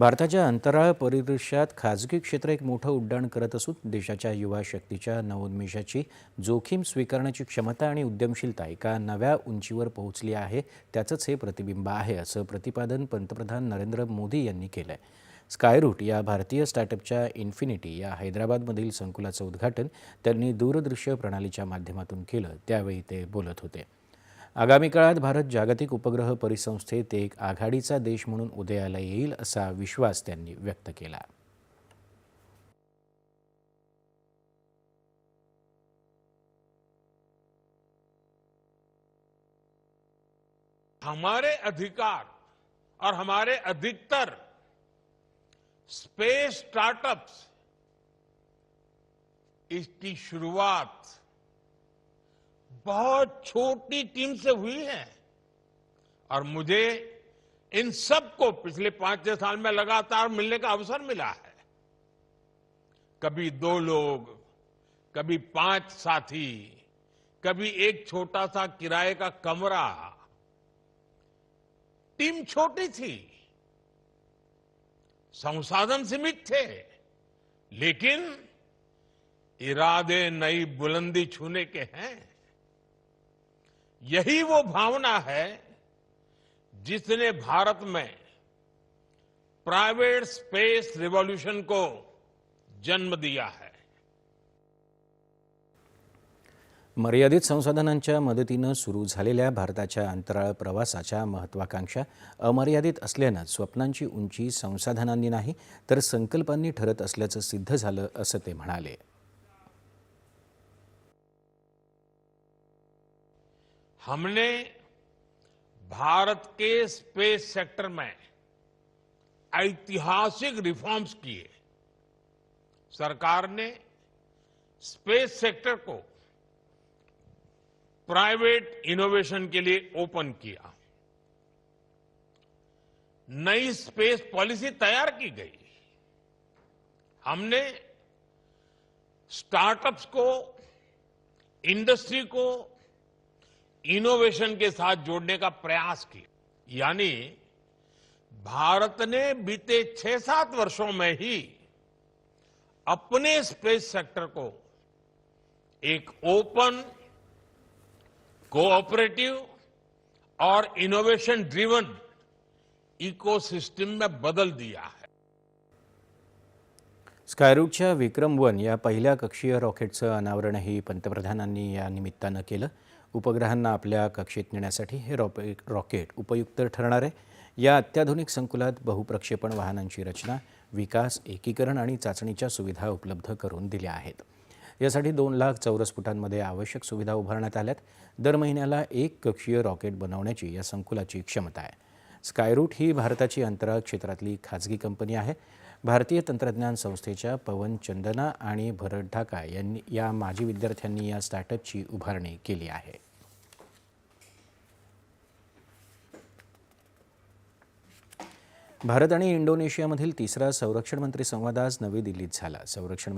भारताच्या अंतराळ परिदृश्यात खाजगी क्षेत्र एक मोठं उड्डाण करत असून देशाच्या युवा शक्तीच्या नवोन्मेषाची जोखीम स्वीकारण्याची क्षमता आणि उद्यमशीलता एका नव्या उंचीवर पोहोचली आहे त्याचंच हे प्रतिबिंब आहे असं प्रतिपादन पंतप्रधान नरेंद्र मोदी यांनी केलं आहे स्कायरूट या भारतीय स्टार्टअपच्या इन्फिनिटी या हैदराबादमधील संकुलाचं उद्घाटन त्यांनी दूरदृश्य प्रणालीच्या माध्यमातून केलं त्यावेळी ते बोलत होते. आगामी काळात भारत जागतिक उपग्रह परिसंस्थेत एक आघाडीचा देश म्हणून उदयाला येईल असा विश्वास त्यांनी व्यक्त केला. हमारे अधिकार और हमारे अधिकतर स्पेस स्टार्टअप्स इसकी शुरुआत बहुत छोटी टीम से हुई है। और मुझे इन सबको पिछले पाँच छह साल में लगातार मिलने का अवसर मिला है। कभी दो लोग, कभी पाँच साथी, कभी एक छोटा सा किराए का कमरा। टीम छोटी थी। संसाधन सीमित थे। लेकिन इरादे नई बुलंदी छूने के हैं। यही वो भावना है जिसने भारत में प्राइवेट स्पेस रिवॉल्यूशन को जन्म दिया है। मर्यादित संसाधनांच्या मदतीनं सुरू झालेल्या भारताच्या अंतराळ प्रवासाच्या महत्वाकांक्षा अमर्यादित असल्यानं स्वप्नांची उंची संसाधनांनी नाही तर संकल्पांनी ठरत असल्याचं सिद्ध झालं असं ते म्हणाले. हमने भारत के स्पेस सेक्टर में ऐतिहासिक रिफॉर्म्स किए। सरकार ने स्पेस सेक्टर को प्राइवेट इनोवेशन के लिए ओपन किया। नई स्पेस पॉलिसी तैयार की गई। हमने स्टार्टअप्स को इंडस्ट्री को इनोवेशन के साथ जोड़ने का प्रयास किया। यानी भारत ने बीते छह सात वर्षों में ही अपने स्पेस सेक्टर को एक ओपन कोऑपरेटिव और इनोवेशन ड्रिवन इकोसिस्टम में बदल दिया है। स्कायरूटच्या विक्रम वन या पहिल्या कक्षीय रॉकेटचं अनावरणही पंतप्रधानांनी या निमित्तानं केलं. उपग्रहांना आपल्या कक्षेत नेण्यासाठी हे रॉके रॉकेट उपयुक्त ठरणार आहे. या अत्याधुनिक संकुलात बहुप्रक्षेपण वाहनांची रचना विकास एकीकरण आणि चाचणीच्या सुविधा उपलब्ध करून दिल्या आहेत. यासाठी दोन लाख चौरस फुटांमध्ये आवश्यक सुविधा उभारण्यात आल्यात. दर महिन्याला एक कक्षीय रॉकेट बनवण्याची या संकुलाची क्षमता आहे. स्कायरूट ही भारताची अंतराळ क्षेत्रातली खाजगी कंपनी आहे. भारतीय तंत्रज्ञान संस्थेच्या पवन चंदना आणि भरत ढाका यांनी या माजी विद्यार्थ्यांनी या स्टार्टअपची उभारणी केली आहे. भारत आणि इंडोनेशियामधील तिसरा संरक्षण मंत्री संवाद आज नवी दिल्लीत झाला. संरक्षण